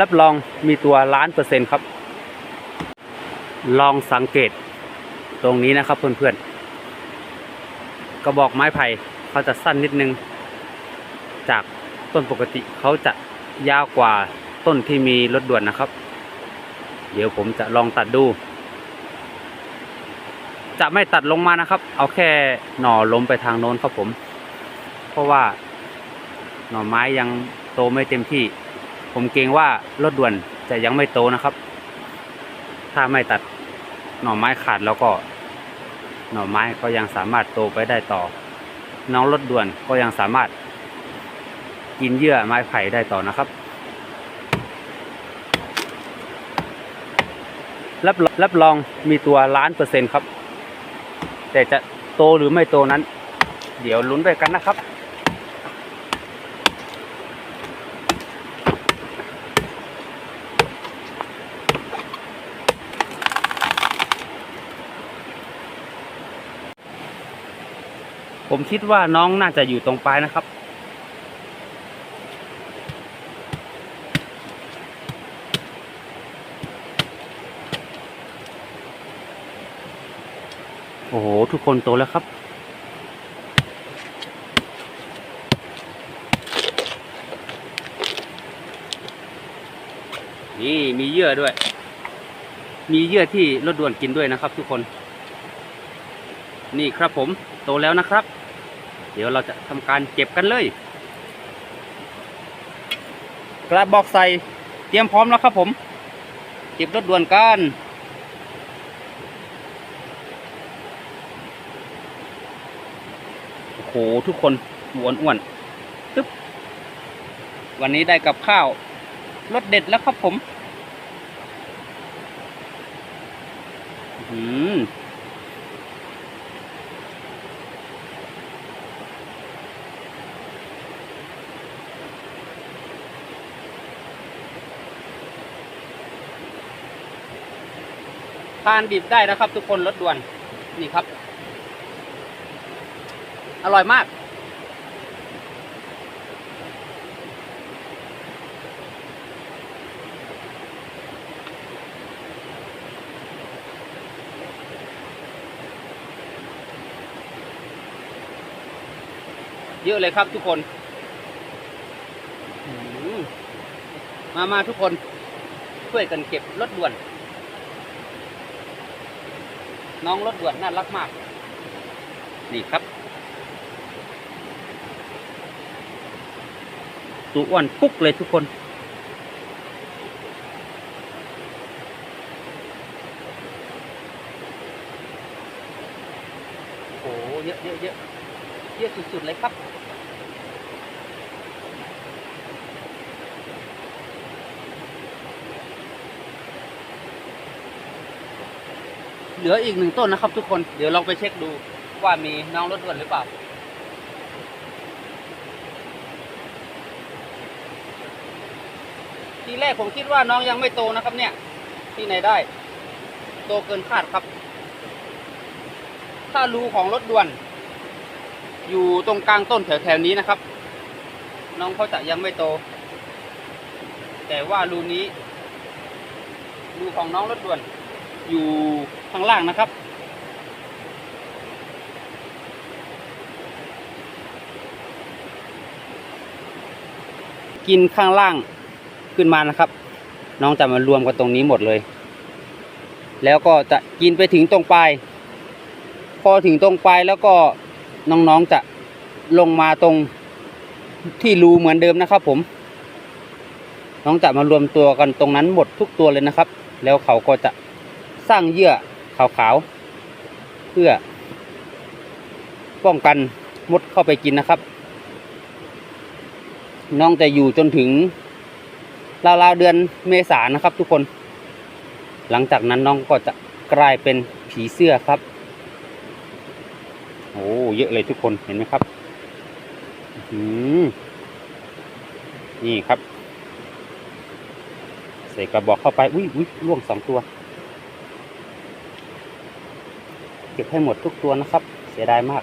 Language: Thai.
รับรองมีตัวล้านเปอร์เซ็นต์ครับ ลองสังเกตตรงนี้นะครับเพื่อนๆกระบอกไม้ไผ่เขาจะสั้นนิดนึง จากต้นปกติเขาจะยาวกว่าต้นที่มีรถด่วนนะครับ เดี๋ยวผมจะลองตัดดู จะไม่ตัดลงมานะครับ เอาแค่หน่อล้มไปทางโน้นครับผม เพราะว่าหน่อไม้ยังโตไม่เต็มที่ ผมเกรงว่ารถด่วนจะยังไม่โตนะครับ ถ้าไม่ตัดหน่อไม้ขาดแล้วก็ หน่อไม้ก็ยังสามารถโตไปได้ต่อ น้องรถด่วนก็ยังสามารถ กินเยื่อไม้ไผ่ได้ต่อนะครับรับรับรองมีตัวล้านเปอร์เซ็นต์ครับ แต่จะโตหรือไม่โตนั้น เดี๋ยวลุ้นไปกันนะครับ ผมคิดว่าน้องน่าจะอยู่ตรงปลายนะครับ โอ้โห ทุกคนโตแล้วครับ นี่มีเยื่อด้วย มีเยื่อที่รถด่วนกินด้วยนะครับทุกคน นี่ครับผมโตแล้วนะครับ เดี๋ยวเราจะทำการเก็บกันเลย กระบอกใส่เตรียมพร้อมแล้วครับผม เก็บรถด่วนกันโอ้โหทุกคนอ้วนอ้วนตึ๊บวันนี้ได้กับข้าวรสเด็ดแล้วครับผม อืม ทานดิบได้นะครับ ทุกคนรสด่วนนี่ครับ อร่อยมาก เยอะเลยครับทุกคนมา มาทุกคน ช่วยกันเก็บรถด่วน น้องรถด่วนน่ารักมาก นี่ครับตัวอ้วนปุ๊กเลยทุกคนโอ้เยอะเยอะเยอะเยอะสุดๆเลยครับ ลืออีกหนึ่งต้นนะครับ ทุกคน เดี๋ยวลองไปเช็คดูว่ามีน้องรถด่วนหรือเปล่า ทีแรกผมคิดว่าน้องยังไม่โตนะครับ เนี่ย ที่ไหนได้ โตเกินคาดครับ ถ้ารูของรถด่วน อยู่ตรงกลางต้นแถวๆนี้นะครับ น้องเขาจะยังไม่โต แต่ว่ารูนี้รูของน้องรถด่วนอยู่ข้างล่างนะครับ กินข้างล่างขึ้นมานะครับ น้องจะมารวมกันตรงนี้หมดเลย แล้วก็จะกินไปถึงตรงปลายพอถึงตรงปลายแล้วก็น้องๆจะลงมาตรงที่รูเหมือนเดิมนะครับ ผม น้องจะมารวมตัวกันตรงนั้นหมดทุกตัวเลยนะครับ แล้วเขาก็จะสร้างเยื่อ ขาวๆ เพื่อ ป้องกันมดเข้าไปกินนะครับ น้องจะอยู่จนถึงราวๆเดือนเมษานนะครับ ทุกคน หลังจากนั้นน้องก็จะกลายเป็นผีเสื้อครับ โอ้เยอะเลยทุกคนเห็นไหมครับอืมนี่ครับ ใส่กระบอกเข้าไป อุ้ยอุ้ยล่วงสองตัว เก็บให้หมดทุกตัวนะครับ เสียดายมาก